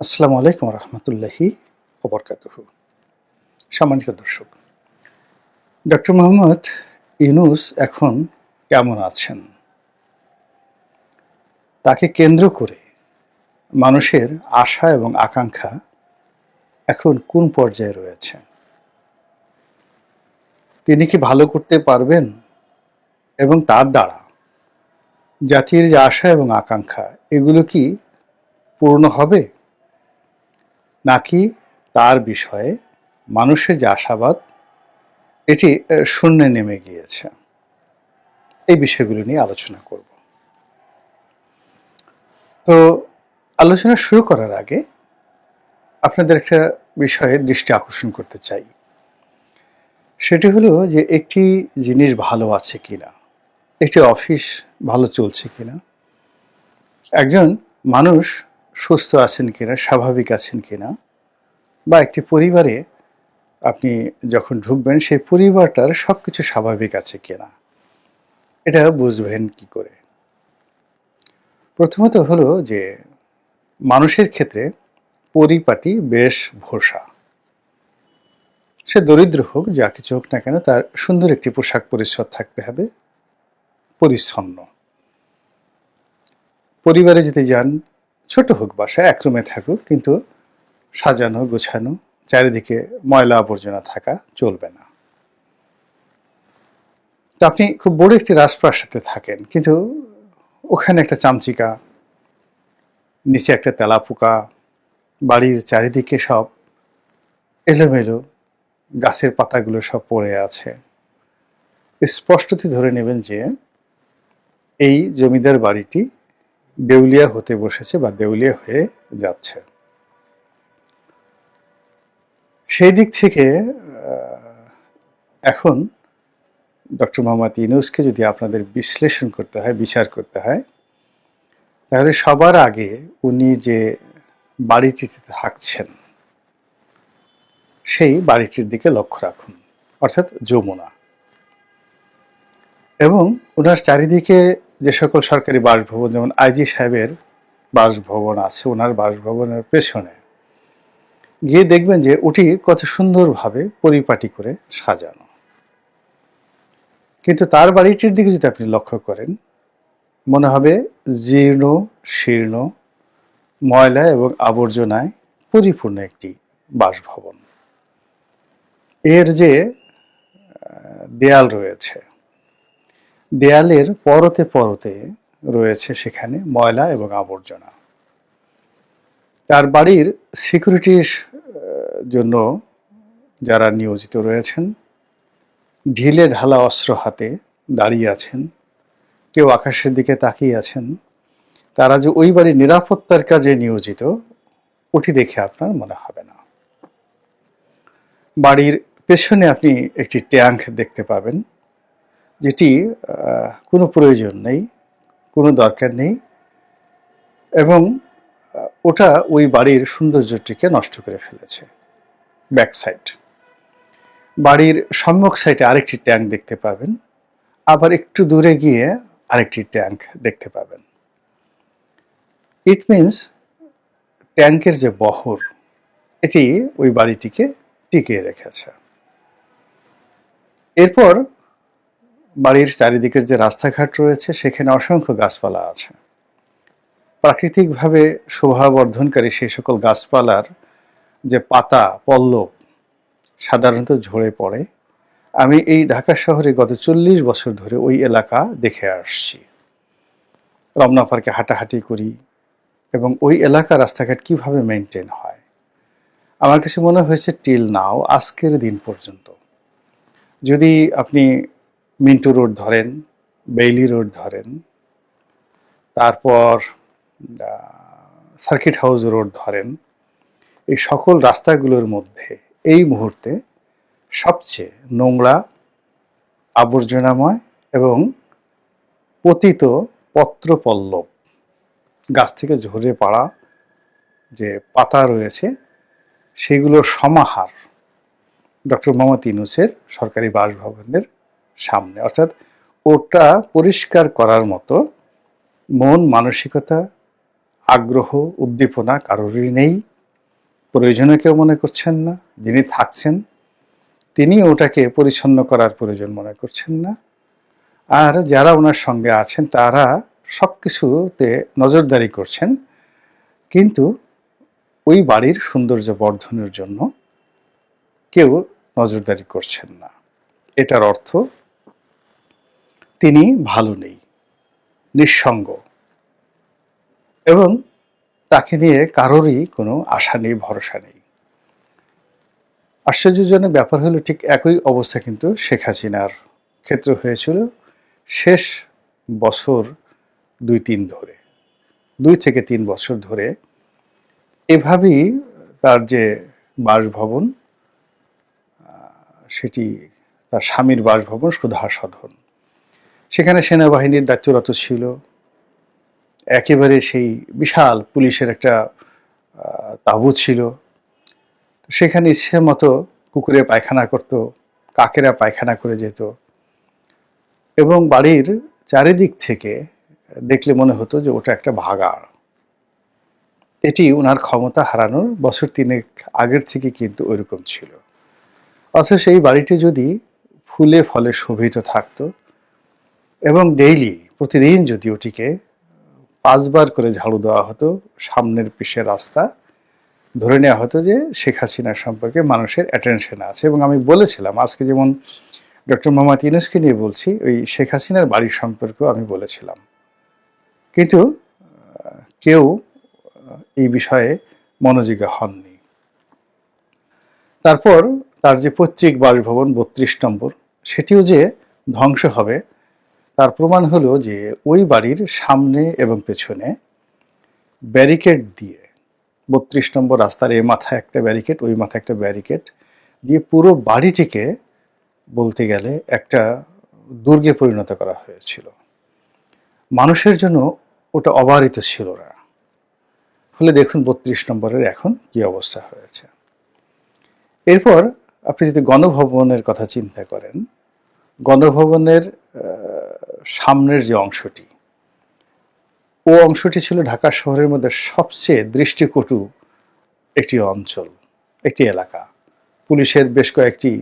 আসসালামু আলাইকুম রহমতুল্লাহি ওবরকাতুহ। সম্মানিত দর্শক, ডক্টর মোহাম্মদ ইনুস এখন কেমন আছেন? তাকে কেন্দ্র করে মানুষের আশা এবং আকাঙ্ক্ষা এখন কোন পর্যায়ে রয়েছে? তিনি কি ভালো করতে পারবেন? এবং তার দ্বারা জাতির যে আশা এবং আকাঙ্ক্ষা, এগুলো কি পূর্ণ হবে? নাকি তার বিষয়ে মানুষের যে আশাবাদ, এটি শূন্যে নেমে গিয়েছে। এই বিষয়গুলো নিয়ে আলোচনা করব। তো আলোচনা শুরু করার আগে আপনাদের একটা বিষয়ে দৃষ্টি আকর্ষণ করতে চাই। সেটি হলো যে একটি জিনিস ভালো আছে কিনা, একটি অফিস ভালো চলছে কিনা। একজন মানুষ সুস্থ আছেন কিনা, স্বাভাবিক আছেন কিনা, বা একটি পরিবারে আপনি যখন ঢুকবেন, সেই পরিবারটার সব কিছু স্বাভাবিক আছে কিনা, এটা বুঝবেন কি করে? প্রথমত হলো যে, মানুষের ক্ষেত্রে পরিপাটি বেশ ভরসা। সে দরিদ্র হোক, যা কিছু হোক না কেন, তার সুন্দর একটি পোশাক পরিচ্ছদ থাকতে হবে, পরিচ্ছন্ন। পরিবারে যদি যান ছোট হোক বাসা এক রুমে থাকুক, কিন্তু সাজানো, গোছানো, চারিদিকে ময়লা আবর্জনা থাকা চলবে না। তো আপনি খুব বড় একটি রাজপ্রাসাদে থাকেন, কিন্তু ওখানে একটা চামচিকা, নিচে একটা তেলাপোকা, বাড়ির চারিদিকে সব এলোমেলো গাছের পাতাগুলো সব পড়ে আছে। স্পষ্টতই ধরে নেবেন যে এই জমিদার বাড়িটি দেউলিয়া হতে বসেছে বা দেউলিয়া হয়ে যাচ্ছে। সেই দিক থেকে এখন ডক্টর মোহাম্মদ ইউনুসকে যদি আপনাদের বিশ্লেষণ করতে হয়, বিচার করতে হয়, তাহলে সবার আগে উনি যে বাড়িটিতে থাকছেন, সেই বাড়িটির দিকে লক্ষ্য রাখুন, অর্থাৎ যমুনা। এবং ওনার চারিদিকে যে সকল সরকারি বাসভবন, যেমন আইজি সাহেবের বাসভবন আছে, ওনার বাসভবনের পেছনে। গিয়ে দেখবেন যে ওটি কত সুন্দরভাবে পরিপাটি করে সাজানো। কিন্তু তার বাড়িটির দিকে যদি আপনি লক্ষ্য করেন, মনে হবে জীর্ণ, শীর্ণ, ময়লা এবং আবর্জনায় পরিপূর্ণ একটি বাসভবন। এর যে দেয়াল রয়েছে দেয়ালের পরতে পরতে রয়েছে সেখানে ময়লা এবং আবর্জনা। তার বাড়ির সিকিউরিটির জন্য যারা নিয়োজিত রয়েছেন, ঢিলে ঢালা অস্ত্র হাতে দাঁড়িয়ে আছেন, কেউ আকাশের দিকে তাকিয়ে আছেন, তারা যে ওই বাড়ির নিরাপত্তার কাজে নিয়োজিত, ওটি দেখে আপনার মনে হবে না। বাড়ির পেছনে আপনি একটি ট্যাঙ্ক দেখতে পাবেন। যেটি কোনো প্রয়োজন নেই, কোনো দরকার নেই এবং ওটা ওই বাড়ির সৌন্দর্যটিকে নষ্ট করে ফেলেছে। Back side. বাড়ির সম্মুখ সাইডে আরেকটি ট্যাঙ্ক দেখতে পাবেন। আবার একটু দূরে গিয়ে আরেকটি ট্যাঙ্ক দেখতে পাবেন। ইট মিনস ট্যাঙ্কের যে বহর, এটি ওই বাড়িটিকে টিকিয়ে রেখেছে। এরপর বাড়ির চারিদিকের যে রাস্তাঘাট রয়েছে, সেখানে অসংখ্য গাছপালা আছে। প্রাকৃতিকভাবে শোভাবর্ধনকারী সেই সকল গাছপালার যে পাতা, পল্লব, সাধারণত ঝরে পড়ে। আমি এই ঢাকা শহরে গত চল্লিশ বছর ধরে ওই এলাকা দেখে আসছি। রমনা পার্কে হাঁটাহাঁটি করি এবং ওই এলাকা রাস্তাঘাট কীভাবে মেনটেন হয়? আমার কাছে মনে হয়েছে, টিল নাও, আজকের দিন পর্যন্ত। যদি আপনি মিন্টু রোড ধরেন, বেইলি রোড ধরেন, তারপর সার্কিট হাউস রোড ধরেন, এই সকল রাস্তাগুলোর মধ্যে এই মুহূর্তে সবচেয়ে নোংরা, আবর্জনাময় এবং পতিত পত্রপল্লব, গাছ থেকে ঝরে পড়া যে পাতা রয়েছে, সেগুলোর সমাহার ডক্টর মোহাম্মদ ইনুসের সরকারি বাসভবনের সামনে। অর্থাৎ ওটা পরিষ্কার করার মতো মন, মানসিকতা, আগ্রহ, উদ্দীপনা কারোরই নেই। প্রয়োজনে কেউ মনে করছেন না, যিনি থাকছেন, তিনি ওটাকে পরিচ্ছন্ন করার প্রয়োজন মনে করছেন না। আর যারা ওনার সঙ্গে আছেন, তারা সব কিছুতে নজরদারি করছেন, কিন্তু ওই বাড়ির সৌন্দর্য বর্ধনের জন্য কেউ নজরদারি করছেন না। এটার অর্থ তিনি ভালো নেই, নিঃসঙ্গ। এবং তাকে নিয়ে কারোরই কোনো আশা নেই, ভরসা নেই। আশ্চর্যজনক ব্যাপার হলো ঠিক একই অবস্থা কিন্তু শেখ হাসিনার ক্ষেত্রে হয়েছিল শেষ বছর দুই তিন ধরে। দুই থেকে তিন বছর ধরে এভাবেই তার যে বাসভবন সেটি তার স্বামীর বাসভবন সুধা সদন সেখানে সেনাবাহিনীর দায়িত্বরত ছিল। একেবারে সেই বিশাল পুলিশের একটা তাঁবু ছিল। সেখানে ইচ্ছে মতো কুকুরে পায়খানা করত, কাকেরা পায়খানা করে যেত। এবং বাড়ির চারিদিক থেকে দেখলে মনে হতো যে ওটা একটা ভাগাড়। এটি ওনার ক্ষমতা হারানোর বছর তিনেক আগের থেকে কিন্তু ওইরকম ছিল। অথচ এই বাড়িটি যদি ফুলে ফলে শোভিত থাকতো এবং ডেইলি প্রতিদিন যদি ওটিকে পাঁচবার করে ঝাড়ু দেওয়া হতো, সামনের পিসের রাস্তা, ধরে নেওয়া হতো যে শেখ হাসিনার সম্পর্কে মানুষের অ্যাটেনশন আছে। এবং আমি বলেছিলাম, আজকে যেমন ডক্টর মোহাম্মদ ইউনুসকে নিয়ে বলছি, ওই শেখ হাসিনার বাড়ির সম্পর্কেও আমি বলেছিলাম। কিন্তু কেউ এই বিষয়ে মনোযোগী হননি। তারপর তার যে পৈতৃক বাসভবন বত্রিশ নম্বর, সেটিও যে ধ্বংস হবে তার প্রমাণ হলো যে ওই বাড়ির সামনে এবং পেছনে ব্যারিকেড দিয়ে বত্রিশ নম্বর রাস্তার এ মাথায় একটা ব্যারিকেড, ওই মাথায় একটা ব্যারিকেড দিয়ে পুরো বাড়িটিকে বলতে গেলে একটা দুর্গে পরিণত করা হয়েছিল। মানুষের জন্য ওটা অবারিত ছিল না। ফলে দেখুন বত্রিশ নম্বরের এখন কি অবস্থা হয়েছে। এরপর আপনি যদি গণভবনের কথা চিন্তা করেন, গণভবনের সামনের যে অংশটি, ও অংশটি ছিল ঢাকা শহরের মধ্যে সবচেয়ে দৃষ্টিকটু একটি অঞ্চল, একটি এলাকা। পুলিশের বেশ কয়েকটি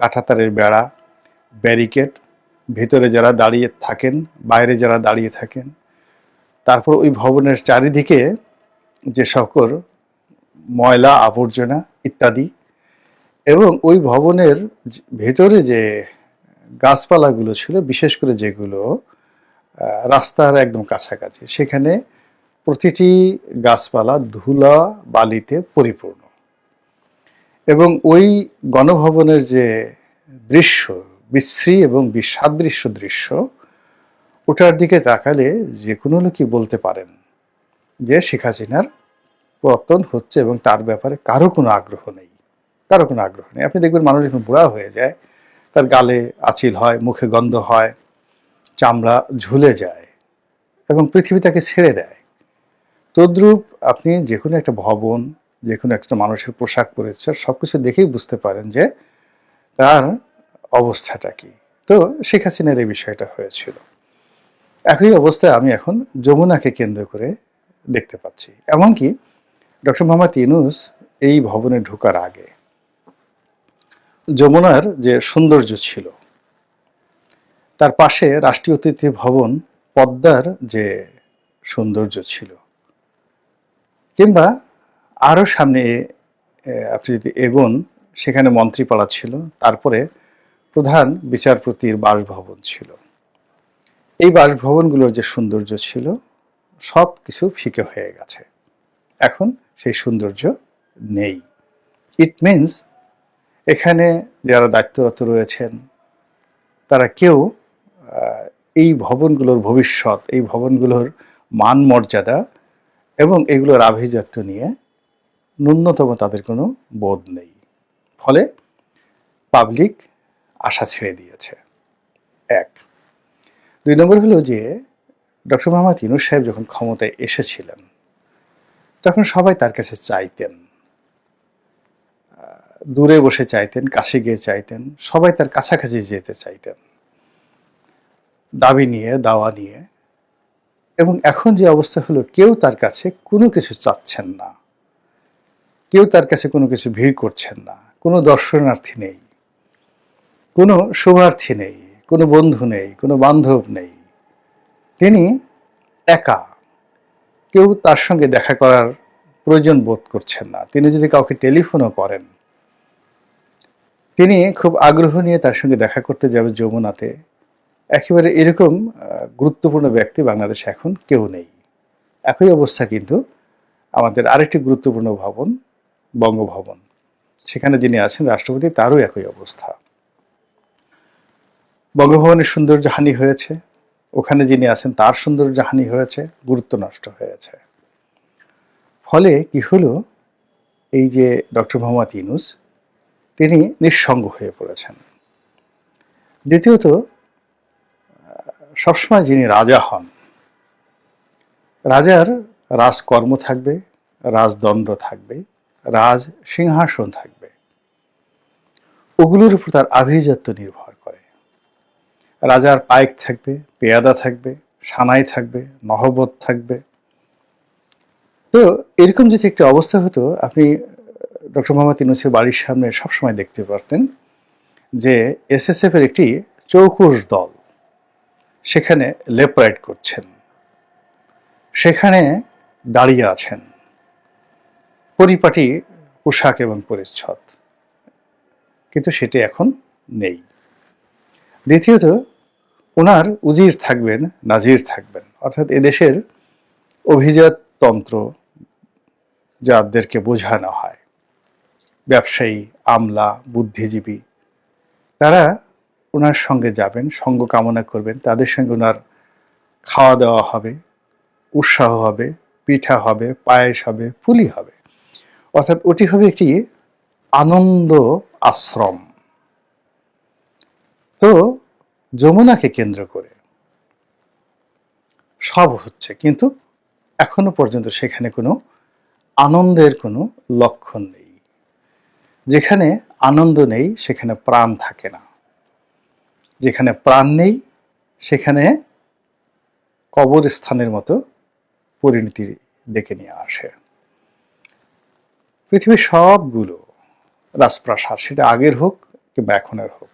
কাঁটাতারের বেড়া, ব্যারিকেড, ভেতরে যারা দাঁড়িয়ে থাকেন, বাইরে যারা দাঁড়িয়ে থাকেন, তারপর ওই ভবনের চারিদিকে যে সকল ময়লা আবর্জনা ইত্যাদি, এবং ওই ভবনের ভেতরে যে গাছপালাগুলো ছিল, বিশেষ করে যেগুলো রাস্তার একদম কাছাকাছি। সেখানে প্রতিটি গাছপালা ধুলা বালিতে পরিপূর্ণ। এবং ওই গণভবনের যে দৃশ্য, বিশ্রী এবং বিসাদৃশ্য দৃশ্য, ওটার দিকে তাকালে যে কোনো লোকই বলতে পারেন যে শেখ হাসিনার পতন হচ্ছে এবং তার ব্যাপারে কারও কোনো আগ্রহ নেই। কারও কোনো আগ্রহ নেই। আপনি দেখবেন মানুষ যখন বুড়া হয়ে যায় তার গালে আচিল হয়, মুখে গন্ধ হয়, চামড়া ঝুলে যায়, এবং পৃথিবী তাকে ছেড়ে দেয়। তদ্রূপ আপনি যে কোনো একটা ভবন যে কোনো একটা মানুষের পোশাক পরেছে সব কিছু দেখেই বুঝতে পারেন যে তার অবস্থাটা কি। তো শেখ হাসিনার এই বিষয়টা হয়েছিল। একই অবস্থায় আমি এখন যমুনাকে কেন্দ্র করে দেখতে পাচ্ছি। এমনকি ডক্টর মোহাম্মদ ইনুস এই ভবনে ঢোকার আগে যমুনার যে সৌন্দর্য ছিল, তার পাশে রাষ্ট্রীয় অতিথি ভবন পদ্মার যে সৌন্দর্য ছিল। কিংবা আরও সামনে আপনি যদি এগোন, সেখানে মন্ত্রীপাড়া ছিল, তারপরে প্রধান বিচারপতির বাসভবন ছিল। এই বাসভবনগুলোর যে সৌন্দর্য ছিল, সব কিছু ফিকে হয়ে গেছে। এখন সেই সৌন্দর্য নেই। ইট মিনস এখানে যারা দায়িত্বরত রয়েছেন, তারা কেউ এই ভবনগুলোর ভবিষ্যৎ, এই ভবনগুলোর মান মর্যাদা এবং এগুলোর আভিজাত্য নিয়ে ন্যূনতম তাদের কোনো বোধ নেই। ফলে পাবলিক আশা ছেড়ে দিয়েছে। এক। দুই নম্বর হলো যে, ডক্টর মোহাম্মদ ইনুস সাহেব যখন ক্ষমতায় এসেছিলেন, তখন সবাই তার কাছে চাইতেন দূরে বসে চাইতেন, কাছে গিয়ে চাইতেন, সবাই তার কাছাকাছি যেতে চাইতেন। দাবি নিয়ে, দাওয়া নিয়ে। এবং এখন যে অবস্থা হলো, কেউ তার কাছে কোনো কিছু চাচ্ছেন না। কেউ তার কাছে কোনো কিছু ভিড় করছেন না। কোনো দর্শনার্থী নেই। কোনো শুভার্থী নেই। কোনো বন্ধু নেই। কোনো বান্ধব নেই। তিনি একা। কেউ তার সঙ্গে দেখা করার প্রয়োজন বোধ করছেন না। তিনি যদি কাউকে টেলিফোনও করেন তিনি খুব আগ্রহ নিয়ে তার সঙ্গে দেখা করতে যাবে যমুনাতে। একেবারে এরকম গুরুত্বপূর্ণ ব্যক্তি বাংলাদেশে এখন কেউ নেই। একই অবস্থা কিন্তু আমাদের আরেকটি গুরুত্বপূর্ণ ভবন, বঙ্গভবন। সেখানে যিনি আছেন রাষ্ট্রপতি, তারও একই অবস্থা। বঙ্গভবনের সৌন্দর্য হানি হয়েছে। ওখানে যিনি আছেন, তার সৌন্দর্য হানি হয়েছে, গুরুত্ব নষ্ট হয়েছে। ফলে কি হলো? এই যে ডক্টর মোহাম্মদ ইউনুস তিনি নিঃসঙ্গ হয়ে পড়েছেন। দ্বিতীয়ত সবসময় যিনি রাজা হন, রাজার রাজকর্ম থাকবে, রাজদণ্ড থাকবে, রাজ সিংহাসন থাকবে। ওগুলোর উপর তার আভিজাত্য নির্ভর করে। রাজার পাইক থাকবে, পেয়াদা থাকবে, সানাই থাকবে, নহবত থাকবে। তো এরকম যদি একটি অবস্থা হতো, আপনি ডক্টর মোহাম্মদ ইউনুসের বাড়ির সামনে সবসময় দেখতে পারতেন যে এসএসএফ এর একটি চৌকুশ দল সেখানে লেপরাইড করছেন। সেখানে দাঁড়িয়ে আছেন। পরিপাটি, পোশাক এবং পরিচ্ছদ। কিন্তু সেটি এখন নেই। দ্বিতীয়ত ওনার উজির থাকবেন, নাজির থাকবেন। অর্থাৎ এদেশের অভিজাত তন্ত্র যাদেরকে বোঝানো হয় ব্যবসায়ী, আমলা, বুদ্ধিজীবী, তারা ওনার সঙ্গে যাবেন, সঙ্গ কামনা করবেন, তাদের সঙ্গে ওনার খাওয়া দাওয়া হবে, উৎসাহ হবে, পিঠা হবে, পায়েস হবে, পুলি হবে। অর্থাৎ ওটি হবে একটি আনন্দ আশ্রম। তো যমুনাকে কেন্দ্র করে সব হচ্ছে, কিন্তু এখনও পর্যন্ত সেখানে কোনো আনন্দের কোনো লক্ষণ নেই। যেখানে আনন্দ নেই, সেখানে প্রাণ থাকে না। যেখানে প্রাণ নেই, সেখানে কবরস্থানের মতো পরিণতি ডেকে নিয়ে আসে। পৃথিবীর সবগুলো রাজপ্রাসাদ, সেটা আগের হোক কিংবা এখনের হোক